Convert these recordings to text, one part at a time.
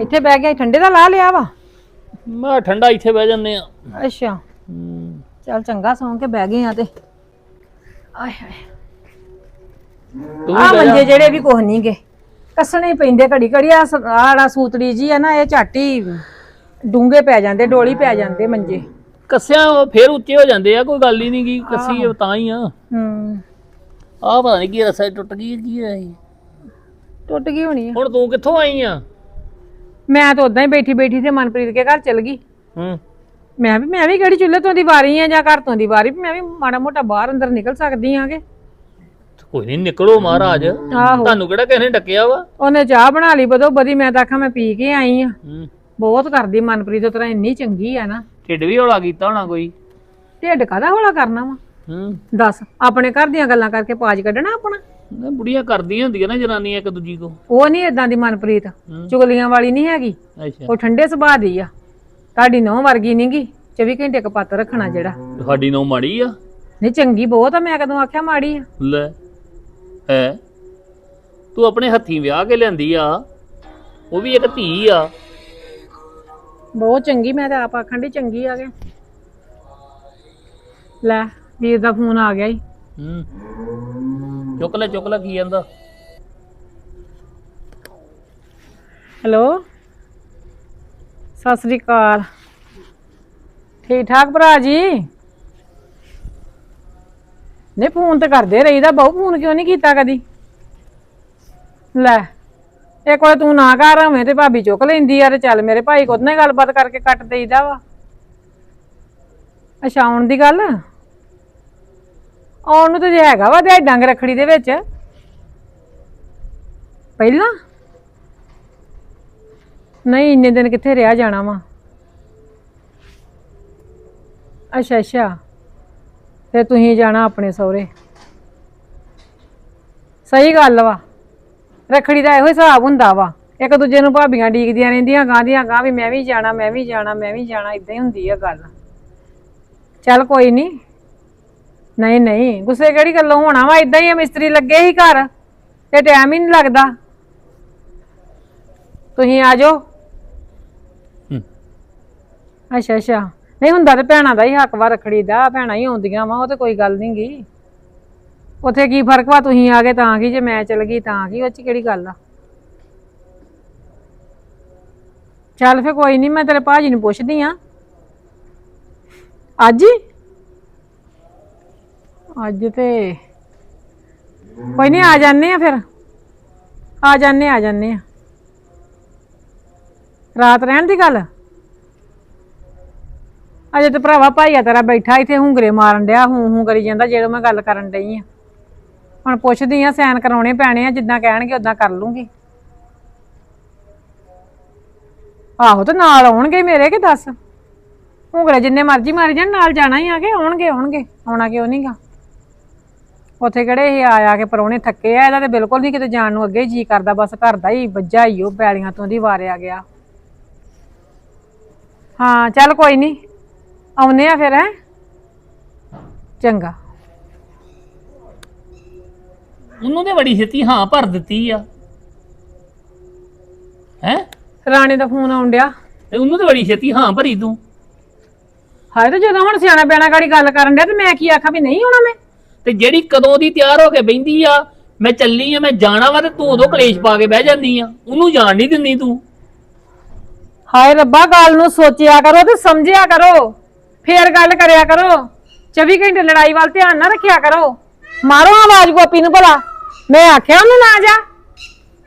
ਇੱਥੇ ਬਹਿ ਗਿਆ ਠੰਡੇ ਦਾ ਲਾ ਲਿਆ ਵਾ? ਮੈਂ ਠੰਡਾ ਇੱਥੇ ਬਹਿ ਜੰਨੇ ਆ ਅੱਛਾ। ਚੱਲ ਚੰਗਾ ਸੌਂ ਕੇ ਬਹਿ ਗਏ ਆ ਤੇ। ਆਏ ਹਾਏ। ਤੂੰ ਆ ਬਹਿ ਜਾ। ਮੰਜੇ ਜਿਹੜੇ ਵੀ ਕੁਛ ਨਹੀਂ ਗੇ। ਕੱਸਣੇ ਹੀ ਪੈਂਦੇ ਘੜੀ ਘੜੀ ਆ ਆੜਾ ਸੂਤੜੀ ਜੀ ਆ ਨਾ ਇਹ ਝਾਟੀ ਡੂੰਗੇ ਪੈ ਜਾਂਦੇ ਡੋਲੀ ਪੈ ਜਾਂਦੇ ਮੰਜੇ। ਕੱਸਿਆਂ ਉਹ ਫੇਰ ਉੱਚੇ ਹੋ ਜਾਂਦੇ ਆ ਕੋਈ ਗੱਲ ਹੀ ਨਹੀਂ ਕੀ ਕੱਸੀ ਆ ਤਾਂ ਹੀ ਆ। ਹੂੰ। ਆਹ ਪਤਾ ਨਹੀਂ ਕੀ ਰਸਾ ਟੁੱਟ ਗਈ ਕੀ ਹੋਇਆ ਸੀ ਟੁੱਟ ਗਈ ਹੋਣੀ ਆ। ਹੁਣ ਤੂੰ ਕਿੱਥੋਂ ਆਈ ਆ? ਮੈਂ ਤਾਂ ਉਦਾਂ ਹੀ ਬੈਠੀ ਬੈਠੀ ਤੇ ਮਨਪ੍ਰੀਤ ਕੇ ਘਰ ਚਲ ਗਈ। ਹੂੰ। ਮੈਂ ਵੀ ਮੈਂ ਵੀ ਕਿਹੜੀ ਚੁੱਲ੍ਹੇ ਤੋਂ ਦੀ ਵਾਰੀ ਆ ਜਾਂ ਘਰ ਤੋਂ ਦੀ ਵਾਰੀ ਮੈਂ ਵੀ ਮਾੜਾ ਮੋਟਾ ਬਾਹਰ ਅੰਦਰ ਨਿਕਲ ਸਕਦੀ ਆਂਗੇ। ਕੋਈ ਨਹੀਂ ਨਿਕਲੋ ਮਹਾਰਾਜ। ਆਹੋ। ਤੁਹਾਨੂੰ ਕਿਹੜਾ ਕਿਸੇ ਨੇ ਡੱਕਿਆ ਵਾ? ਉਹਨੇ ਚਾਹ ਬਣਾ ਲਈ ਬਦੋ ਬਦੀ ਮੈਂ ਤਾਂ ਆਖਾਂ ਮੈਂ ਪੀ ਕੇ ਆਈ ਆ। ਹੂੰ। ਬਹੁਤ ਕਰਦੀ ਮਨਪ੍ਰੀਤ ਉਹ ਤਰ੍ਹਾਂ ਇੰਨੀ ਚੰਗੀ ਆ ਨਾ। ਢਿੱਡ ਵੀ ਹੌਲਾ ਕੀਤਾ ਹੋਣਾ ਕੋਈ? ਢਿੱਡ ਕਾਹਦਾ ਹੌਲਾ ਕਰਨਾ ਵਾ? ਹੂੰ। ਦੱਸ ਆਪਣੇ ਘਰ ਦੀਆਂ ਗੱਲਾਂ ਕਰਕੇ ਪਾਜ ਕੱਢਣਾ ਆਪਣਾ? ਨਾ ਬੁੜੀਆਂ ਕਰਦੀਆਂ ਹੁੰਦੀਆਂ ਨਾ ਜਨਾਨੀਆਂ ਇੱਕ ਦੂਜੀ ਕੋ। ਉਹ ਨਹੀਂ ਇਦਾਂ ਦੀ ਮਨਪ੍ਰੀਤ ਚੁਗਲੀਆਂ ਵਾਲੀ ਨਹੀਂ ਹੈਗੀ। ਅੱਛਾ। ਉਹ ਠੰਡੇ ਸੁਭਾਅ ਦੀ ਆ। ਤੁਹਾਡੀ ਨਹੁੰ ਵਰਗੀ ਨਹੀਂਗੀ 24 ਘੰਟੇ ਕਪੱਤ ਰੱਖਣਾ ਜਿਹੜਾ। ਤੁਹਾਡੀ ਨੋ ਮਾੜੀ ਆ? ਨਹੀਂ ਚੰਗੀ ਬਹੁਤ ਆ ਮੈਂ ਕਦੋਂ ਆਖਿਆ ਮਾੜੀ ਆ। ਲੈ ਹੈ। ਤੂੰ ਆਪਣੇ ਹੱਥੀਂ ਵਿਆਹ ਕੇ ਲਿਆਂਦੀ ਆ। ਉਹ ਵੀ ਇੱਕ ਧੀ ਆ। ਬਹੁਤ ਚੰਗੀ ਮੈਂ ਤਾਂ ਆਪ ਆਖਣ ਦੀ ਚੰਗੀ ਆ ਗਿਆ ਲੈ ਵੀਰ ਦਾ ਫੋਨ ਆ ਗਿਆ ਹੂੰ। ਚੁੱਕ ਲੈ ਚੁੱਕ ਲੈ ਕੀ ਜਾਂਦਾ ਹੈਲੋ? ਸਤਿ ਸ੍ਰੀ ਅਕਾਲ। ਠੀਕ ਠਾਕ ਭਰਾ ਜੀ? ਨੇ ਫੋਨ ਤੇ ਕਰਦੇ ਰਹੀਦਾ ਬਹੁ ਫੋਨ ਕਿਉਂ ਨਹੀਂ ਕੀਤਾ ਕਦੀ? ਲੈ ਇੱਕ ਵਾਰ ਤੂੰ ਨਾ ਕਰ ਹਵੇਂ ਤੇ ਭਾਬੀ ਚੁੱਕ ਲੈਂਦੀ ਆ ਤੇ ਚੱਲ ਮੇਰੇ ਭਾਈ ਕੋਲ ਨਾਲ ਗੱਲਬਾਤ ਕਰਕੇ ਕੱਟ ਦੇਈਦਾ ਵਾ। ਅੱਛਾ ਆਉਣ ਦੀ ਗੱਲ? ਆਉਣ ਨੂੰ ਤਾਂ ਜੇ ਹੈਗਾ ਵਾ ਤੇ ਡੰਗ ਰੱਖੜੀ ਦੇ ਵਿੱਚ। ਪਹਿਲਾਂ? ਨਹੀਂ, ਇੰਨੇ ਦਿਨ ਕਿੱਥੇ ਰਿਹਾ ਜਾਣਾ ਵਾ? ਅੱਛਾ ਅੱਛਾ। ਫਿਰ ਤੁਸੀਂ ਜਾਣਾ ਆਪਣੇ ਸਹੁਰੇ। ਸਹੀ ਗੱਲ ਵਾ। ਰੱਖੜੀ ਦਾ ਇਹੋ ਹਿਸਾਬ ਹੁੰਦਾ ਵਾ। ਇੱਕ ਦੂਜੇ ਨੂੰ ਭਾਬੀਆਂ ਡੀਕਦੀਆਂ ਰਹਿੰਦੀਆਂ ਗਾਂ ਦੀਆਂ ਗਾਂ ਵੀ ਮੈਂ ਵੀ ਜਾਣਾ, ਮੈਂ ਵੀ ਜਾਣਾ, ਮੈਂ ਵੀ ਜਾਣਾ ਇਦਾਂ ਹੀ ਹੁੰਦੀ ਆ ਗੱਲ। ਚੱਲ ਕੋਈ ਨਹੀਂ ਨਹੀਂ ਨਹੀਂ ਗੁੱਸੇ ਕਿਹੜੀ ਗੱਲੋਂ ਹੋਣਾ ਵਾ? ਇਦਾਂ ਹੀ ਆ ਮਿਸਤਰੀ ਲੱਗੇ ਹੀ ਘਰ। ਤੇ ਟਾਈਮ ਹੀ ਨਹੀਂ ਲੱਗਦਾ। ਤੁਸੀਂ ਆ ਜਾਓ। ਹੂੰ। ਅੱਛਾ ਅੱਛਾ। ਨਹੀਂ ਹੁੰਦਾ ਤੇ ਭੈਣਾਂ ਦਾ ਹੀ ਹੱਕ ਵਾ ਰੱਖੜੀ ਦਾ। ਭੈਣਾਂ ਹੀ ਆਉਂਦੀਆਂ ਵਾ ਉਹ ਤੇ ਕੋਈ ਗੱਲ ਨਹੀਂ ਗੀ। ਉੱਥੇ ਕੀ ਫ਼ਰਕ ਵਾ? ਤੁਸੀਂ ਆ ਗਏ ਤਾਂ ਕੀ? ਜੇ ਮੈਂ ਚਲ ਗਈ ਤਾਂ ਕੀ? ਉਹ ਚ ਕਿਹੜੀ ਗੱਲ ਆ? ਚੱਲ ਫੇ ਕੋਈ ਨਹੀਂ ਮੈਂ ਤੇਰੇ ਭਾਜੀ ਨੂੰ ਪੁੱਛਦੀ ਆ। ਅੱਜ ਹੀ? ਅੱਜ ਤੇ ਕੋਈ ਨਹੀਂ ਆ ਜਾਂਦੇ ਆ ਫਿਰ। ਆ ਜਾਂਦੇ ਆ ਜਾਂਦੇ ਆ। ਰਾਤ ਰਹਿਣ ਦੀ ਗੱਲ? ਅਜੇ ਤੇ ਭਰਾਵਾ ਭਾਈਆ ਤੇਰਾ ਬੈਠਾ ਇੱਥੇ, ਹੁੰਗਰੇ ਮਾਰਨ ਡਿਆ, ਹੂੰ ਹੂੰ ਕਰੀ ਜਾਂਦਾ ਜਦੋਂ ਮੈਂ ਗੱਲ ਕਰਨ ਡਈ ਆ। ਹੁਣ ਪੁੱਛਦੀ ਆ, ਸੈਨ ਕਰਾਉਣੇ ਪੈਣੇ ਆ, ਜਿੱਦਾਂ ਕਹਿਣਗੇ ਉਦਾਂ ਕਰ ਲੂੰਗੀ। ਆਹੋ ਤੇ ਨਾਲ ਆਉਣਗੇ ਮੇਰੇ ਕਿ ਦੱਸ? ਹੁੰਗਰੇ ਜਿੰਨੇ ਮਰਜ਼ੀ ਮਾਰੀ ਜਾਣ, ਨਾਲ ਜਾਣਾ ਹੀ ਆ ਕੇ ਆਉਣਗੇ ਆਉਣਗੇ। ਆਉਣਾ ਕਿਉਂ ਨਹੀਂਗਾ ਉੱਥੇ ਕਿਹੜੇ ਇਹ ਆ ਆ ਕੇ ਪਰੋਣੇ ਥੱਕੇ ਆ ਇਹਦਾ ਤੇ ਬਿਲਕੁਲ ਨਹੀਂ ਕਿਤੇ ਜਾਣ ਨੂੰ ਅੱਗੇ ਜੀ ਕਰਦਾ ਬਸ ਘਰ ਦਾ ਹੀ ਵੱਜਾ ਹੀ ਉਹ ਪੈਲੀਆਂ ਤੋਂ ਦੀ ਵਾਰਿਆ ਗਿਆ। ਹਾਂ ਚੱਲ ਕੋਈ ਨਹੀਂ ਆਉਨੇ ਆ ਫਿਰ ਹੈ? ਚੰਗਾ। ਉਹਨੂੰ ਤੇ ਬੜੀ ਛੇਤੀ ਹਾਂ ਭਰ ਦਿੱਤੀ ਆ। ਹੈ? ਰਾਣੇ ਦਾ ਫੋਨ ਆਉਣ ਡਿਆ। ਤੇ ਉਹਨੂੰ ਤੇ ਬੜੀ ਛੇਤੀ ਹਾਂ ਭਰੀ ਤੂੰ। ਹਾਏ ਤੇ ਜਦੋਂ ਹੁਣ ਸਿਆਣਾ ਬਿਆਣਾ ਗਾੜੀ ਗੱਲ ਕਰਨ ਡਿਆ ਤੇ ਮੈਂ ਕੀ ਆਖਾਂ ਵੀ ਨਹੀਂ ਆਉਣਾ ਮੈਂ? ਤੇ ਜਿਹੜੀ ਕਦੋਂ ਦੀ ਤਿਆਰ ਹੋ ਕੇ ਬੈੰਦੀ ਆ ਮੈਂ ਚੱਲੀ ਆ ਮੈਂ ਜਾਣਾ ਵਾ ਤੇ ਤੂੰ ਉਦੋਂ ਕਲੇਸ਼ ਪਾ ਕੇ ਬਹਿ ਜਾਂਦੀ ਆ। ਉਹਨੂੰ ਜਾਣ ਨਹੀਂ ਦਿੰਦੀ ਤੂੰ। ਹਾਏ ਰੱਬਾ ਗੱਲ ਨੂੰ ਸੋਚਿਆ ਕਰੋ ਤੇ ਸਮਝਿਆ ਕਰੋ। ਫੇਰ ਗੱਲ ਕਰਿਆ ਕਰੋ। 24 ਘੰਟੇ ਲੜਾਈ ਵੱਲ ਧਿਆਨ ਨਾ ਰੱਖਿਆ ਕਰੋ। ਮਾਰੋ ਆਵਾਜ਼ ਗੋਪੀ ਨੂੰ ਭਲਾ। ਮੈਂ ਆਖਿਆ ਉਹਨੂੰ ਨਾ ਜਾ।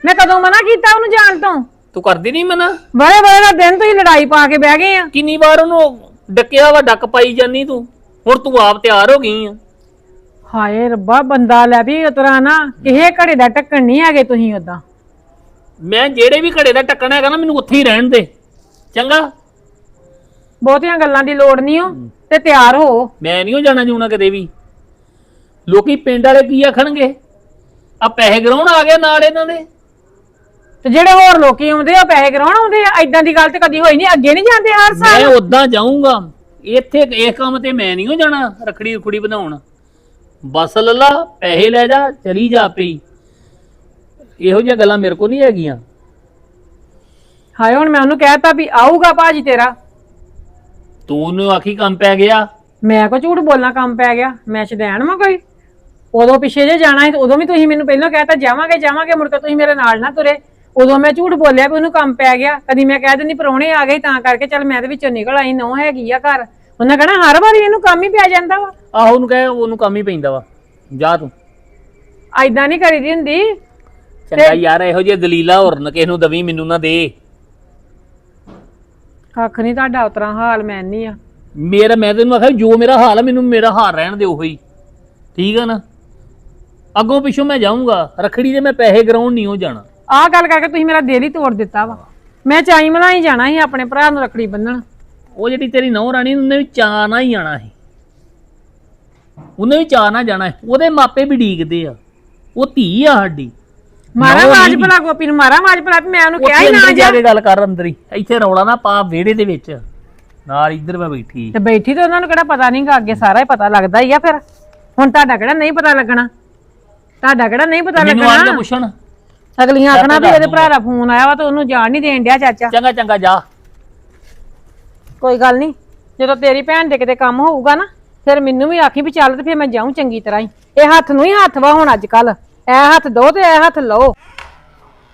ਮੈਂ ਕਦੋਂ ਮਨਾ ਕੀਤਾ ਉਹਨੂੰ ਜਾਣ ਤੋਂ? ਤੂੰ ਕਰਦੀ ਨਹੀਂ ਮਨਾ? ਬੜੇ ਬੜੇ ਦਾ ਦਿਨ ਤੁਸੀਂ ਲੜਾਈ ਪਾ ਕੇ ਬਹਿ ਗਏ ਆ। ਕਿੰਨੀ ਵਾਰ ਉਹਨੂੰ ਡੱਕਿਆ ਵਾ ਡੱਕ ਪਾਈ ਜਾਨੀ ਤੂੰ। ਹੁਣ ਤੂੰ ਆਪ ਤਿਆਰ ਹੋ ਗਈ ਆ। ਹਾਏ ਰੱਬਾ ਬੰਦਾ ਲੈ ਵੀ ਉਤਰਾ ਨਾ ਕਿਸੇ ਘੜੇ ਦਾ ਟੱਕਣ ਨਹੀਂ ਹੈਗੇ ਤੁਸੀਂ ਉਦਾਂ ਮੈਂ ਜਿਹੜੇ ਵੀ ਘੜੇ ਦਾ ਟੱਕਣਾ ਹੈਗਾ ਨਾ ਮੈਨੂੰ ਉੱਥੇ ਹੀ ਰਹਿਣ ਦੇ। ਚੰਗਾ? ਬਹੁਤੀਆਂ ਗੱਲਾਂ ਦੀ ਲੋੜ ਨਹੀਂ ਹੋ ਤੇ ਤਿਆਰ ਹੋ। ਮੈਂ ਨਹੀਂ ਜਾਣਾ ਜੂਣਾ ਕਦੇ ਵੀ। ਲੋਕੀ ਪਿੰਡ ਵਾਲੇ ਕੀ ਆਖਣਗੇ? ਆ ਪੈਸੇ ਗਰਾਉਣ ਆ ਗਿਆ ਨਾਲ ਇਹਨਾਂ ਦੇ। ਤੇ ਜਿਹੜੇ ਹੋਰ ਲੋਕੀ ਆਉਂਦੇ ਆ ਪੈਸੇ ਕਰਾਉਣ ਆਉਂਦੇ ਆ ਐਦਾਂ ਦੀ ਗੱਲ ਤੇ ਕਦੀ ਹੋਈ ਨਹੀਂ ਅੱਗੇ ਨਹੀਂ ਜਾਂਦੇ ਹਰ ਸਾਲ। ਮੈਂ ਉਦਾਂ ਜਾਊਂਗਾ। ਇੱਥੇ ਇਹ ਕੰਮ ਤੇ ਮੈਂ ਨਹੀਂ ਹੋ ਜਾਣਾ ਰਖੜੀ ਰਖੜੀ ਬਣਾਉਣ। ਬਸ ਲੱਲਾ ਪੈਸੇ ਲੈ ਜਾ ਚਲੀ ਜਾ ਪਈ ਇਹੋ ਜਿਹੀਆਂ ਗੱਲਾਂ ਮੇਰੇ ਕੋ ਨਹੀਂ ਹੈਗੀਆਂ। ਹਾਏ ਹੁਣ ਮੈਂ ਉਹਨੂੰ ਕਹਿਤਾ ਵੀ ਆਊਗਾ ਭਾਜੀ ਤੇਰਾ। ਤੂੰ ਉਹਨੂੰ ਆਖੀ ਕੰਮ ਪੈ ਗਿਆ। ਮੈਂ ਕੋ ਝੂਠ ਬੋਲਣਾ ਕੰਮ ਪੈ ਗਿਆ? ਮੈਂ ਛਦੈਣ ਵਾਂ ਕੋਈ? ਉਦੋਂ ਪਿੱਛੇ ਜੇ ਜਾਣਾ ਸੀ ਉਦੋਂ ਵੀ ਤੁਸੀਂ ਮੈਨੂੰ ਪਹਿਲਾਂ ਕਹਿਤਾ ਜਾਵਾਂਗੇ ਜਾਵਾਂਗੇ ਮੁੜ ਕੇ ਤੁਸੀਂ ਮੇਰੇ ਨਾਲ ਨਾ ਤੁਰੇ। ਉਦੋਂ ਮੈਂ ਝੂਠ ਬੋਲਿਆ ਵੀ ਉਹਨੂੰ ਕੰਮ ਪੈ ਗਿਆ। ਕਦੀ ਮੈਂ ਕਹਿ ਦਿੰਦੀ ਪਰੌਣੇ ਆ ਗਏ ਤਾਂ ਕਰਕੇ ਚੱਲ ਮੈਂ ਤੇ ਵਿੱਚੋਂ ਨਿਕਲ ਆਈ ਨੋ ਹੈਗੀ ਆ ਘਰ। ਉਹਨਾਂ ਕਹਣਾ ਹਰ ਵਾਰੀ ਇਹਨੂੰ ਕੰਮ ਹੀ ਪਿਆ ਜਾਂਦਾ ਵਾ। ਆਹੋ ਉਹਨੂੰ ਕਹੇ ਉਹਨੂੰ ਕੰਮ ਹੀ ਪੈਂਦਾ ਵਾ। ਜਾ ਤੂੰ। ਐਦਾਂ ਨਹੀਂ ਕਰੀਦੀ ਹੁੰਦੀ। ਚੰਗਾ ਯਾਰ ਇਹੋ ਜਿਹੇ ਦਲੀਲਾ ਹੋਰ ਨਾ ਕਿਸੇ ਨੂੰ ਦਵੀ ਮੈਨੂੰ ਨਾ ਦੇ। ਕੱਖ ਨਹੀਂ ਤੁਹਾਡਾ ਉਤਰਾ ਹਾਲ ਮੈਂ ਨਹੀਂ ਆ। ਮੇਰਾ ਮੈਂ ਤੈਨੂੰ ਆਖਿਆ ਜੋ ਮੇਰਾ ਹਾਲ ਆ ਮੈਨੂੰ ਮੇਰਾ ਹਾਲ ਰਹਿਣ ਦੇ ਉਹੀ। ਠੀਕ ਆ ਨਾ? ਅੱਗੋਂ ਪਿੱਛੋਂ ਮੈਂ ਜਾਊਂਗਾ। ਰਖੜੀ ਦੇ ਮੈਂ ਪੈਸੇ ਗਰਾਉਣ ਨਹੀਂ ਹੋ ਜਾਣਾ। ਆਹ ਗੱਲ ਕਰਕੇ ਤੁਸੀਂ ਮੇਰਾ ਦਿਲ ਹੀ ਤੋੜ ਦਿੱਤਾ ਵਾ। ਮੈਂ ਚਾਈ ਮਲਾਈ ਜਾਣਾ ਸੀ ਆਪਣੇ ਭਰਾ ਨੂੰ ਰੱਖੜੀ ਬੰਨਣ। ਉਹ ਜਿਹੜੀ ਤੇਰੀ ਨੌ ਰਾਣੀ ਉਹਨੇ ਵੀ ਚਾਅ ਨਾ ਹੀ ਆਣਾ ਸੀ। ਉਹਨੇ ਵੀ ਚਾਅ ਨਾ ਜਾਣਾ ਸੀ। ਉਹਦੇ ਮਾਪੇ ਵੀ ਡੀਕਦੇ ਆ। ਉਹ ਧੀ ਆ ਸਾਡੀ। ਮਾਰਾ ਆਵਾਜ਼। ਭਲਾ ਗੋਪੀ ਨੂੰ ਮਾਰਾ ਆਵਾਜ਼ ਭਲਾ ਵੀ ਮੈਂ ਉਹਨੂੰ ਕਿਹਾ ਹੀ ਨਾ ਜਾ। ਕੇ ਗੱਲ ਕਰ ਅੰਦਰ ਹੀ। ਇੱਥੇ ਰੌਲਾ ਨਾ ਪਾ ਵਿਹੜੇ ਦੇ ਵਿੱਚ। ਨਾਲ ਇੱਧਰ ਮੈਂ ਬੈਠੀ। ਤੇ ਬੈਠੀ ਤੇ ਉਹਨਾਂ ਨੂੰ ਕਿਹੜਾ ਪਤਾ ਨਹੀਂਗਾ ਅੱਗੇ ਸਾਰਾ ਹੀ ਪਤਾ ਲੱਗਦਾ ਹੀ ਆ ਫਿਰ। ਹੁਣ ਤੁਹਾਡਾ ਕਿਹੜਾ ਨਹੀਂ ਪਤਾ ਲੱਗਣਾ? ਤੁਹਾਡਾ ਕਿਹੜਾ ਨਹੀਂ ਪਤਾ ਮੈਨੂੰ ਆਣ ਕੇ ਲੱਗਣਾ ਪੁੱਛਣ। ਅਗਲੀਆਂ ਆਖਣਾ ਵੀ ਇਹਦੇ ਭਰਾ ਦਾ ਫੋਨ ਆਇਆ ਵਾ ਤੇ ਉਹਨੂੰ ਜਾਣ ਨਹੀਂ ਦੇਣ ਡਿਆ ਚਾਚਾ। ਚੰਗਾ ਚੰਗਾ ਜਾ। ਕੋਈ ਗੱਲ ਨਹੀਂ ਜਦੋਂ ਤੇਰੀ ਭੈਣ ਦੇ ਕਿਤੇ ਕੰਮ ਹੋਊਗਾ ਨਾ ਫਿਰ ਮੈਨੂੰ ਵੀ ਆਖੀ ਵੀ ਚੱਲ ਤੇ ਫਿਰ ਮੈਂ ਜਾਊਂ ਚੰਗੀ ਤਰ੍ਹਾਂ ਹੀ। ਇਹ ਹੱਥ ਨੂੰ ਹੀ ਹੱਥ ਵਾ ਹੁਣ ਅੱਜ ਕੱਲ ਇਹ ਹੱਥ ਦੋ ਤੇ ਇਹ ਹੱਥ ਲਓ।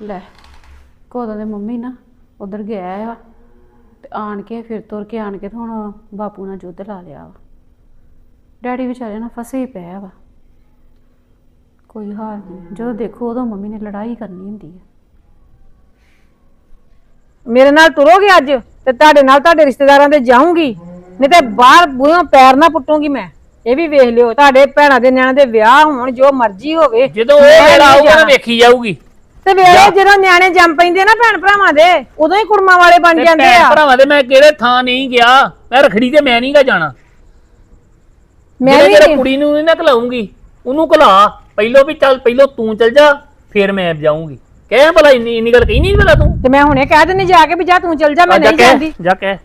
ਲੈ ਕੋਦੋਂ ਦੇ ਮੰਮੀ ਨਾ ਉਧਰ ਗਿਆ ਆ ਤੇ ਆਣ ਕੇ ਫਿਰ ਤੁਰ ਕੇ ਆਣ ਕੇ ਤੇ ਹੁਣ ਬਾਪੂ ਨਾਲ ਜੁੱਧ ਲਾ ਲਿਆ ਵਾ। ਡੈਡੀ ਵਿਚਾਰੇ ਨਾਲ ਫਸੇ ਹੀ ਪਿਆ ਵਾ। ਕੋਈ ਹਾਲ ਨਹੀਂ ਜਦੋਂ ਦੇਖੋ ਉਦੋਂ ਮੰਮੀ ਨੇ ਲੜਾਈ ਕਰਨੀ ਹੁੰਦੀ ਹੈ ਮੇਰੇ ਨਾਲ ਤੁਰੋਗੇ ਅੱਜ? ਤੇ ਤੁਹਾਡੇ ਨਾਲ ਤੁਹਾਡੇ ਰਿਸ਼ਤੇਦਾਰਾਂ ਦੇ ਜਾਊਂਗੀ। ਨਹੀਂ ਤੇ ਬਾਹਰ ਬੂਹਾਂ ਪੈਰ ਨਾ ਪੁੱਟੂਗੀ ਮੈਂ। ਇਹ ਵੀ ਵੇਖ ਲਿਓ ਤੁਹਾਡੇ ਭੈਣਾਂ ਦੇ ਨਿਆਣੇ ਦੇ ਵਿਆਹ ਹੋਣ ਜੋ ਮਰਜ਼ੀ ਹੋਵੇ। ਜਦੋਂ ਉਹ ਮੈਂ ਵੇਲਾ ਨਹੀਂ ਆਊਗਾ ਨਾ ਜਾਣਾ। ਵੇਖੀ ਜਾਊਗੀ। ਤੇ ਵੇਲੇ ਜਦੋਂ ਨਿਆਣੇ ਜੰਮ ਪੈਂਦੇ ਨਾ ਭੈਣ ਭਰਾਵਾਂ ਦੇ ਉਦੋਂ ਹੀ ਕੁੜਮਾਂ ਵਾਲੇ ਬਣ ਤੇ ਜਾਂਦੇ ਭੈਣ ਆ। ਭਰਾਵਾਂ ਦੇ ਮੈਂ ਕਿਹੜੇ ਥਾਂ ਨਹੀਂ ਗਿਆ ਮੈਂ ਰਖੜੀ ਤੇ ਮੈਂ ਨਹੀਂਗਾ ਜਾਣਾ। ਮੈਂ ਵੀ ਤੇਰੇ ਕੁੜੀ ਨੂੰ ਨਹੀਂ ਨਾ ਘਲਾਉਂਗੀ ਉਹਨੂੰ ਘਲਾ। ਪਹਿਲੋਂ ਵੀ ਚੱਲ ਪਹਿਲੋਂ ਤੂੰ ਚੱਲ ਜਾ ਫਿਰ ਮੈਂ ਜਾਊਂਗੀ। ਕਹਿ ਭਲਾ ਇੰਨੀ ਇੰਨੀ ਗੱਲ ਕਹੀ ਨਹੀਂ ਭਲਾ ਤੂੰ? ਤੇ ਮੈਂ ਹੁਣੇ ਕਹਿ ਦਿੰਨੀ ਜਾ ਕੇ ਵੀ ਜਾ ਤੂੰ ਚੱਲ ਜਾ ਮੈਂ ਜਾ ਨਹੀਂ ਜਾਂਦੀ। ਜਾ ਕਹਿ।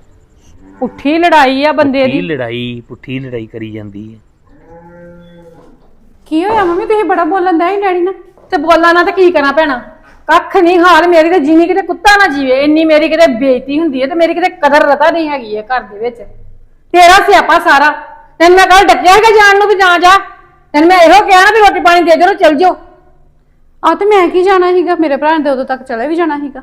ਉੱਠੀ ਲੜਾਈ ਆ ਬੰਦੇ ਕੀ ਦੀ ਲੜਾਈ ਪੁੱਠੀ ਲੜਾਈ ਕਰੀ ਜਾਂਦੀ ਹੈ ਕੀ ਹੋਇਆ ਮੰਮੀ? ਤੁਸੀਂ ਬੜਾ ਬੋਲਣ ਦਾ ਹੀ ਡੈਡੀ ਨਾਲ। ਤੇ ਬੋਲਾਂ ਨਾ ਤੇ ਕੀ ਕਰਾਂ ਭੈਣਾ? ਕੱਖ ਨਹੀਂ ਹਾਲ ਮੇਰੀ ਤੇ ਜਿੰਨੀ ਕਿਤੇ ਕੁੱਤਾ ਨਾ ਜੀਵੇ ਇੰਨੀ ਮੇਰੀ ਕਿਤੇ ਬੇਇੱਜ਼ਤੀ ਹੁੰਦੀ ਹੈ ਤੇ ਮੇਰੀ ਕਿਤੇ ਕਦਰ ਰਤਾ ਨਹੀਂ ਹੈਗੀ ਹੈ ਘਰ ਦੇ ਵਿੱਚ। ਤੇਰਾ ਸਿਆਪਾ ਸਾਰਾ। ਤੈਨੂੰ ਮੈਂ ਕੱਲ ਡੱਕਿਆ ਹੈਗਾ ਜਾਣ ਨੂੰ ਵੀ ਨਾ ਜਾ। ਤੈਨੂੰ ਮੈਂ ਇਹੋ ਕਿਹਾ ਨਾ ਵੀ ਰੋਟੀ ਪਾਣੀ ਦੇ ਦੇ ਰੋ ਚੱਲ ਜਾਓ। ਆ ਤੇ ਮੈਂ ਕੀ ਜਾਣਾ ਸੀਗਾ? ਮੇਰੇ ਭਰਾ ਨੇ ਤੇ ਉਦੋਂ ਤੱਕ ਚਲੇ ਵੀ ਜਾਣਾ ਸੀਗਾ।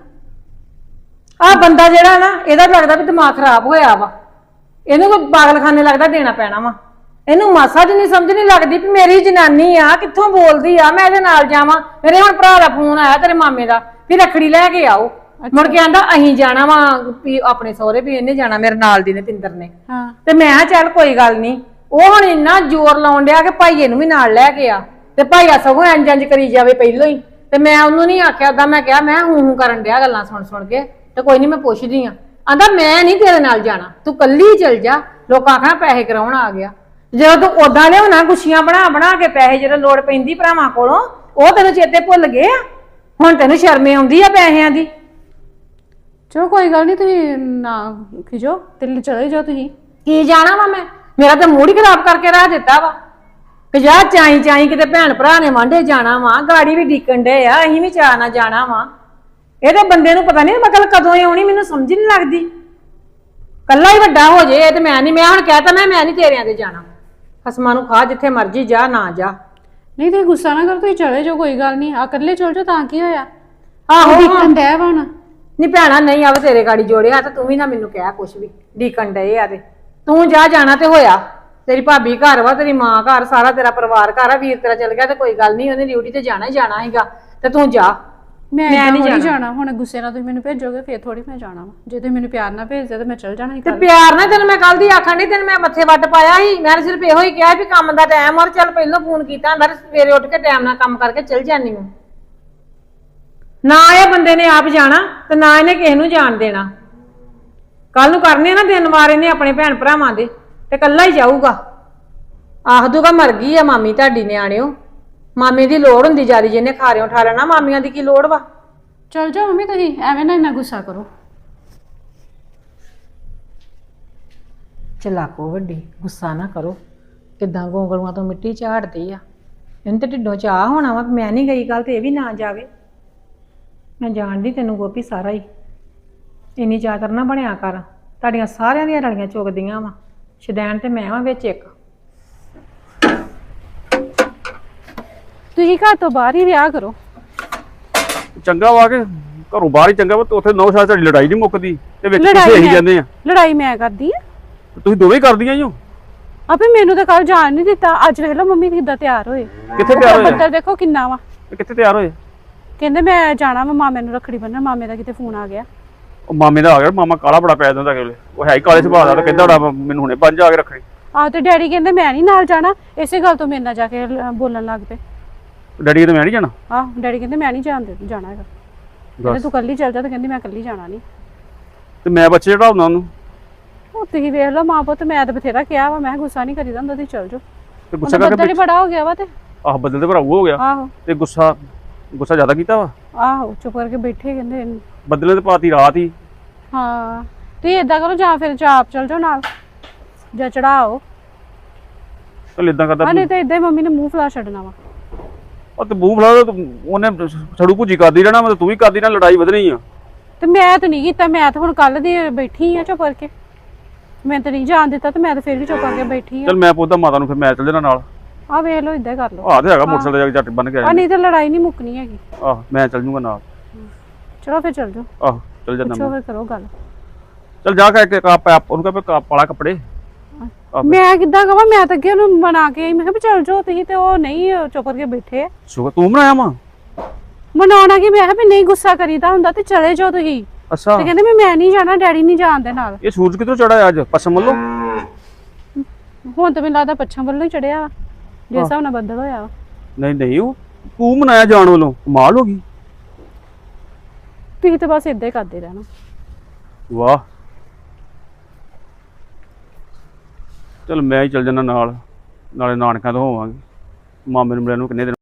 ਆਹ ਬੰਦਾ ਜਿਹੜਾ ਨਾ ਇਹਦਾ ਲੱਗਦਾ ਵੀ ਦਿਮਾਗ ਖਰਾਬ ਹੋਇਆ ਵਾ। ਇਹਨੂੰ ਕੋਈ ਪਾਗਲਖਾਨੇ ਲੱਗਦਾ ਦੇਣਾ ਪੈਣਾ ਵਾ। ਇਹਨੂੰ ਮਾਸਾ ਜੀ ਨਹੀਂ ਸਮਝ ਨਹੀਂ ਲੱਗਦੀ ਵੀ ਮੇਰੀ ਜਨਾਨੀ ਆ ਕਿੱਥੋਂ ਬੋਲਦੀ ਆ? ਮੈਂ ਇਹਦੇ ਨਾਲ ਜਾਵਾਂ। ਮੇਰੇ ਹੁਣ ਭਰਾ ਦਾ ਫੋਨ ਆਇਆ ਤੇਰੇ ਮਾਮੇ ਦਾ ਵੀ ਰੱਖੜੀ ਲੈ ਕੇ ਆਓ। ਮੁੜ ਕੇ ਆਂਦਾ ਅਹੀਂ ਜਾਣਾ ਵਾ ਵੀ ਆਪਣੇ ਸਹੁਰੇ ਵੀ ਇਹਨੇ ਜਾਣਾ ਮੇਰੇ ਨਾਲ ਦੀ ਨੇ ਪਿੰਦਰ ਨੇ। ਹਾਂ। ਤੇ ਮੈਂ ਕਿਹਾ ਚੱਲ ਕੋਈ ਗੱਲ ਨਹੀਂ। ਉਹ ਹੁਣ ਇੰਨਾ ਜ਼ੋਰ ਲਾਉਣ ਡਿਆ ਕਿ ਭਾਈਏ ਨੂੰ ਵੀ ਨਾਲ ਲੈ ਕੇ ਆ। ਤੇ ਭਾਈਆ ਸਗੋਂ ਇੰਜ ਇੰਜ ਕਰੀ ਜਾਵੇ ਪਹਿਲੋਂ ਹੀ। ਤੇ ਮੈਂ ਉਹਨੂੰ ਨਹੀਂ ਆਖਿਆ ਉਦਾਂ ਮੈਂ ਕਿਹਾ ਮੈਂ ਹੂੰ ਹੂੰ ਕਰਨ ਡਿਆ ਗੱਲਾਂ ਸੁਣ ਸੁਣ ਕੇ ਤੇ ਕੋਈ ਨਹੀਂ ਮੈਂ ਪੁੱਛਦੀ ਆ। ਆਂਦਾ ਮੈਂ ਨਹੀਂ ਤੇਰੇ ਨਾਲ ਜਾਣਾ ਤੂੰ ਕੱਲੀ ਚੱਲ ਜਾ। ਲੋਕਾਂ ਆਖਣਾ ਪੈਸੇ ਕਰਾਉਣ ਆ ਗਿਆ। ਜਦੋਂ ਤੂੰ ਉਦਾਂ ਲਿਆਉਣਾ ਗੁੱਛੀਆਂ ਬਣਾ ਬਣਾ ਕੇ ਪੈਸੇ ਜਦੋਂ ਲੋੜ ਪੈਂਦੀ ਭਰਾਵਾਂ ਕੋਲੋਂ ਉਹ ਤੈਨੂੰ ਚੇਤੇ ਭੁੱਲ ਗਏ ਆ? ਹੁਣ ਤੈਨੂੰ ਸ਼ਰਮੇ ਆਉਂਦੀ ਆ ਪੈਸਿਆਂ ਦੀ। ਚਲੋ ਕੋਈ ਗੱਲ ਨਹੀਂ ਤੁਸੀਂ ਨਾ ਖਿਜੋ ਤੇ ਚਲੇ ਜਾਓ ਤੁਸੀਂ। ਕੀ ਜਾਣਾ ਵਾ ਮੈਂ? ਮੇਰਾ ਤਾਂ ਮੂਡ ਹੀ ਖਰਾਬ ਕਰਕੇ ਰੱਖ ਦਿੱਤਾ ਵਾ। ਕਿ ਜਾ ਚਾਈ ਚਾਈ ਕਿਤੇ ਭੈਣ ਭਰਾ ਨੇ ਵਾਂਢੇ ਜਾਣਾ ਵਾ ਗਾੜੀ ਵੀ ਡੀਕਣ ਡੇ ਆ ਅਸੀਂ ਵੀ ਚਾਹ ਨਾ ਜਾਣਾ ਵਾ। ਇਹਦੇ ਬੰਦੇ ਨੂੰ ਪਤਾ ਨਹੀਂ ਮਕਲ ਕਦੋਂ ਹੀ ਆਉਣੀ ਮੈਨੂੰ ਸਮਝ ਨਹੀਂ ਲੱਗਦੀ। ਕੱਲਾ ਹੀ ਵੱਡਾ ਹੋ ਜੇ ਇਹ ਤੇ ਮੈਂ ਨਹੀਂ ਮੈਂ ਹੁਣ ਕਹਿਤਾ ਮੈਂ ਮੈਂ ਨਹੀਂ ਤੇਰਿਆਂ ਦੇ ਜਾਣਾ। ਖਸਮਾਂ ਨੂੰ ਖਾ ਜਿੱਥੇ ਮਰਜ਼ੀ ਜਾ ਨਾ ਜਾ। ਨਹੀਂ ਤੁਸੀਂ ਗੁੱਸਾ ਨਾ ਕਰੋ ਤੁਸੀਂ ਚਲੇ ਜਾਓ ਕੋਈ ਗੱਲ ਨਹੀਂ ਆ ਇਕੱਲੇ ਚਲ ਜਾਓ ਤਾਂ ਕੀ ਹੋਇਆ? ਆਹੋ ਦੇਖਣ ਡਿਆ ਵਾ ਹੁਣ। ਨਹੀਂ ਭੈਣਾ ਨਹੀਂ ਆਵੇ ਤੇਰੇ ਗਾੜੀ ਜੋੜਿਆ ਤਾਂ ਤੂੰ ਵੀ ਨਾ ਮੈਨੂੰ ਕਹਿ ਕੁਛ ਵੀ ਡੀਕਣ ਡਏ ਆ ਤੇ। ਤੂੰ ਜਾ ਜਾਣਾ ਤੇ ਹੋਇਆ। ਤੇਰੀ ਭਾਬੀ ਘਰ ਵਾ ਤੇਰੀ ਮਾਂ ਘਰ ਸਾਰਾ ਤੇਰਾ ਪਰਿਵਾਰ ਘਰ ਆ ਵੀਰ ਤੇਰਾ ਚਲ ਗਿਆ ਤੇ ਕੋਈ ਗੱਲ ਨਹੀਂ ਉਹਨੇ ਡਿਊਟੀ ਤੇ ਜਾਣਾ ਹੀ ਜਾਣਾ ਹੈਗਾ ਤੇ ਤੂੰ ਜਾ। ਮੈਂ ਮੈਂ ਏਦਾਂ ਨਹੀਂ ਨਹੀਂ ਜਾਣਾ। ਹੁਣ ਗੁੱਸੇ ਨਾਲ ਤੁਸੀਂ ਮੈਨੂੰ ਭੇਜੋਗੇ ਫੇਰ ਥੋੜੀ ਮੈਂ ਜਾਣਾ ਵਾ। ਜੇ ਤੁਸੀਂ ਮੈਨੂੰ ਪਿਆਰ ਨਾਲ ਭੇਜਦੇ ਤਾਂ ਮੈਂ ਚਲ ਜਾਣਾ ਹੀ ਤੇ ਪਿਆਰ ਨਾਲ ਤੈਨੂੰ ਮੈਂ ਕੱਲ ਦੀ ਆਖਣ ਦੀ ਤੈਨੂੰ ਮੈਂ ਮੱਥੇ ਵੱਟ ਪਾਇਆ ਸੀ। ਮੈਂ ਤਾਂ ਸਿਰਫ ਇਹੋ ਹੀ ਕਿਹਾ ਵੀ ਕੰਮ ਦਾ ਟਾਈਮ ਔਰ ਚੱਲ ਪਹਿਲਾਂ ਫੋਨ ਕੀਤਾ ਤੇ ਸਵੇਰੇ ਉੱਠ ਕੇ ਟਾਈਮ ਨਾਲ ਕੰਮ ਕਰਕੇ ਚਲ ਜਾਨੀ ਹਾਂ। ਨਾ ਇਹ ਬੰਦੇ ਨੇ ਆਪ ਜਾਣਾ ਤੇ ਨਾ ਇਹਨੇ ਕਿਸੇ ਨੂੰ ਜਾਣ ਦੇਣਾ। ਕੱਲ ਨੂੰ ਕਰਨੇ ਨਾ ਦਿਨ ਵਾਰ ਇਹਨੇ ਆਪਣੇ ਭੈਣ ਭਰਾਵਾਂ ਦੇ। ਤੇ ਕੱਲਾ ਹੀ ਜਾਊਗਾ। ਆਖ ਦੂਗਾ ਮਰ ਗਈ ਆ ਮਾਮੀ ਤੁਹਾਡੀ ਨਿਆਣਿਓ। ਮਾਮੀ ਦੀ ਲੋੜ ਹੁੰਦੀ ਜਿਆਦੀ ਜਿਹਨੇ ਖਾਰਿਓ ਠਾ ਲੈਣਾ ਮਾਮੀਆਂ ਦੀ ਕੀ ਲੋੜ ਵਾ? ਚਲ ਜਾਓ ਮੰਮੀ ਤੁਸੀਂ ਐਵੇਂ ਨਾ ਇੰਨਾ ਗੁੱਸਾ ਕਰੋ। ਚਲਾਕੋ ਵੱਡੀ ਗੁੱਸਾ ਨਾ ਕਰੋ। ਕਿੱਦਾਂ ਗੋਂਗਲੂਆਂ ਤੋਂ ਮਿੱਟੀ ਝਾੜਦੀ ਆ? ਇਹਨੂੰ ਤੇ ਢਿੱਡੋਂ ਚਾਹ ਹੋਣਾ ਵਾ ਵੀ ਮੈਂ ਨਹੀਂ ਗਈ ਕੱਲ ਤੇ ਇਹ ਵੀ ਨਾ ਜਾਵੇ। ਮੈਂ ਜਾਣਦੀ ਤੈਨੂੰ ਗੋਪੀ ਸਾਰਾ ਹੀ। ਇੰਨੀ ਚਾਤਰ ਨਾ ਬਣਿਆ ਕਰ ਤੁਹਾਡੀਆਂ ਸਾਰਿਆਂ ਦੀਆਂ ਰਲੀਆਂ ਚੁਗਦੀਆਂ ਵਾ। ਸ਼ਦੈਣ ਤੇ ਮੈਂ ਵਾਂ ਵਿੱਚ ਇੱਕ। ਤੁਸੀਂ ਘਰ ਤੋਂ ਬਾਹਰ ਹੀ ਰਿਹਾ ਕਰੋ। ਚੰਗਾ ਵਾ ਕੇ ਘਰੋਂ ਬਾਹਰ ਹੀ ਚੰਗਾ ਵਾ ਤੇ ਉੱਥੇ ਨੌ ਸਾਲ ਤੁਹਾਡੀ ਲੜਾਈ ਨਹੀਂ ਮੁੱਕਦੀ ਤੇ ਵਿੱਚ ਅਸੀਂ ਮੈਂ- ਜਾਂਦੇ ਆ। ਲੜਾਈ ਮੈਂ ਕਰਦੀ ਆ। ਤੇ ਤੁਸੀਂ ਦੋਵੇਂ ਹੀ ਕਰਦੀਆਂ ਹੀ ਹੋ। ਆਪੇ ਮੈਨੂੰ ਤਾਂ ਕੱਲ ਜਾਣ ਨਹੀਂ ਦਿੱਤਾ। ਅੱਜ ਵੇਖ ਲਓ ਮੰਮੀ ਕਿੱਦਾਂ ਤਿਆਰ ਹੋਏ। ਕਿੱਥੇ ਤਿਆਰ ਹੋਏ? ਬੱਦਲ ਦੇਖੋ ਕਿੰਨਾ ਵਾ। ਇਹ ਕਿੱਥੇ ਤਿਆਰ ਹੋਏ? ਕਹਿੰਦੇ ਮੈਂ ਜਾਣਾ ਵਾ ਮਾਮੇ ਨੂੰ ਰੱਖੜੀ ਬੰਨਣ ਮਾਮੇ ਦਾ ਕਿਤੇ ਫੋਨ ਆ ਗਿਆ। ਉਹ ਮਾਮੇ ਦਾ ਆ ਗਿਆ ਮਾਮਾ ਕਾਲਾ ਬੜਾ ਪੈ ਜਾਂਦਾ ਅਗਲੇ ਉਹ ਹੈ ਹੀ ਕਾਲੇ ਸੁਭਾਅ ਦਾ ਤੇ ਕਹਿੰਦਾ ਹੋਣਾ ਮੈਨੂੰ ਹੁਣੇ ਪੰਜ ਆ ਕੇ ਰੱਖਣੀ। ਆਹ ਤੇ ਡੈਡੀ ਕਹਿੰਦੇ ਮੈਂ ਨਹੀਂ ਨਾਲ ਜਾਣਾ ਇਸੇ ਗੱਲ ਤੋਂ ਮੇਰੇ ਨਾਲ ਜਾ ਕੇ ਲ- ਬੋਲਣ ਲੱਗ ਪਏ। ਡੈਡੀ ਤੇ ਮੈਂ ਨਹੀਂ ਜਾਣਾ? ਆਹ ਡੈਡੀ ਕਹਿੰਦੇ ਮੈਂ ਨਹੀਂ ਜਾਣ ਦੇ ਜਾਣਾ ਹੈਗਾ। ਕਹਿੰਦੇ ਤੂੰ ਕੱਲੀ ਚੱਲ ਜਾ ਤੇ ਕਹਿੰਦੀ ਮੈਂ ਕੱਲੀ ਜਾਣਾ ਨਹੀਂ। ਤੇ ਮੈਂ ਬੱਚੇ ਚੜਾਉਣਾ ਉਹਨੂੰ। ਉਹ ਤੁਸੀਂ ਵੇਖ ਲਓ ਮਾਂ ਪੁੱਤ ਮੈਂ ਤਾਂ ਬਥੇਰਾ ਕਿਹਾ ਵਾ ਮੈਂ ਕਿਹਾ ਗੁੱਸਾ ਨਹੀਂ ਕਰੀਦਾ ਹੁੰਦਾ ਤੁਸੀਂ ਚੱਲ ਜਾਓ। ਤੇ ਗੁੱਸਾ ਕਰਕੇ ਹੀ ਬੜਾ ਹੋ ਗਿਆ ਵਾ ਤੇ। ਆਹ ਬਦਲ ਤੇ ਭਰਾਊ ਹੋ ਗਿਆ। ਆਹੋ। ਤੇ ਗੁੱਸਾ ਗੁੱਸਾ ਜ਼ਿਆਦਾ ਕੀਤਾ ਵਾ? ਆਹੋ ਚੁੱਪ ਕਰਕੇ ਬੈਠੇ ਕਹਿੰਦੇ ਬਦਲੇ ਤੇ ਪਾਤੀ ਰਾਤ ਹੀ। ਹਾਂ ਤੁਸੀਂ ਏਦਾਂ ਕਰੋ ਜਾਂ ਫਿਰ ਚਾਪ ਚੱਲ ਜਾਓ ਨਾਲ ਜਾਂ ਚੜਾਓ। ਚੱਲ ਇਦਾਂ ਕਰਦਾ ਆ ਨਹੀਂ ਤਾਂ। ਹੀ ਮੰਮੀ ਨੇ ਮੂੰਹ ਫਲਾ ਛੱਡਣਾ ਵਾ। ਉਹ ਤੇ ਮੂੰਹ ਫਲਾ ਤੇ ਉਹਨੇ ਛੜੂ ਭੁਜੀ ਕਰਦੀ ਰਹਿਣਾ ਮੈਂ ਤੂੰ ਵੀ ਕਰਦੀ ਰਹਿਣਾ ਲੜਾਈ ਵਧਣੀ ਆ। ਤੇ ਮੈਂ ਤਾਂ ਨਹੀਂ ਕੀਤਾ ਮੈਂ ਤਾਂ ਹੁਣ ਕੱਲ ਦੀ ਬੈਠੀ ਆ ਚੁੱਪ ਕਰਕੇ। ਮੈਂ ਤਾਂ ਨਹੀਂ ਜਾਣ ਦਿੱਤਾ ਤੇ ਮੈਂ ਤਾਂ ਫਿਰ ਵੀ ਚੁੱਪ ਕਰਕੇ ਬੈਠੀ ਆ। ਚੱਲ ਮੈਂ ਪੁੱਛਦਾ ਮਾਤਾ ਨੂੰ ਫਿਰ ਮੈਂ ਚੱਲ ਜਾਣਾ ਨਾਲ। ਆ ਵੇਖ ਲਓ ਏਦਾਂ ਕਰ ਲਓ। ਆਹ ਤੇ ਹੈਗਾ ਮੋਟਰਸਾਈਕਲ ਜਾ ਕੇ ਜੱਟ ਬੰਨ ਕੇ ਆ ਨਹੀਂ ਤਾਂ ਲੜਾਈ ਨਹੀਂ ਮੁੱਕਣੀ ਹੈਗੀ। ਆਹ ਮੈਂ ਚੱਲ ਜੂਗਾ ਨਾਲ। ਚਲੋ ਫਿਰ ਚੱਲ ਜਾਓ। ਆਹ ਚੱਲ ਜਾਂਦਾ ਪੁੱਛੋ ਮੈਂ ਫਿਰ ਕਰੋ ਗੱਲ। ਚੱਲ ਜਾ ਕੇ ਇੱਕ ਕੱਪ ਉਹਨੂੰ ਕਹੇ ਕੱਪ ਵਾਲਾ ਕੱਪੜੇ। ਆਹ ਮੈਂ ਕਿੱਦਾਂ ਕਹਾਂ ਮੈਂ ਤਾਂ ਅੱਗੇ ਉਹਨੂੰ ਮਨਾ ਕੇ ਆਈ ਮੈਂ ਕਿਹਾ ਵੀ ਚੱਲ ਜਾਓ ਤੁਸੀਂ ਤੇ ਉਹ ਨਹੀਂ ਉਹ ਚੁੱਪ ਕਰਕੇ ਬੈਠੇ ਆ। ਸ਼ੁਕਰ ਤੂੰ ਬਣਾਇਆ ਮਾਂ ਮਨਾਉਣਾ ਕਿ? ਮੈਂ ਕਿਹਾ ਵੀ ਨਹੀਂ ਗੁੱਸਾ ਕਰੀਦਾ ਹੁੰਦਾ ਤੇ ਚਲੇ ਜਾਓ ਤੁਸੀਂ। ਅੱਛਾ। ਤੇ ਕਹਿੰਦੇ ਵੀ ਮੈਂ ਨਹੀਂ ਜਾਣਾ ਡੈਡੀ ਨਹੀਂ ਜਾਣ ਦੇ ਨਾਲ। ਇਹ ਸੂਰਜ ਕਿੱਥੋਂ ਚੜਾ ਅੱਜ? ਪਸਮ ਵੱਲੋਂ? ਹੁਣ ਤਾਂ ਮੈਨੂੰ ਲੱਗਦਾ ਪੱਛਮ ਵੱਲੋਂ ਹੀ ਚੜਿਆ ਵਾ। ਜਿਸ ਹਿਸਾਬ ਨਾਲ ਬੱਦਲ ਹੋਇਆ ਵਾ। ਨਹੀਂ ਨਹੀਂ ਉਹ ਤੂੰ ਮਨਾਇਆ ਜਾਣ ਵੱਲੋਂ? ਕਮਾਲ ਹੋ ਗਈ। ਤੁਸੀਂ ਤਾਂ ਬਸ ਏਦਾਂ ਹੀ ਕਰਦੇ ਰਹਿਣਾ। ਵਾਹ। ਚਲ ਮੈਂ ਹੀ ਚੱਲ ਜਾਣਾ ਨਾਲ, ਨਾਲੇ ਨਾਨਕਾਂ ਤੋਂ ਹੋਵਾਂਗੇ। ਮਾਮੇ ਨੂੰ ਮਿਲਣ ਨੂੰ ਕਿੰਨੇ ਦਿਨ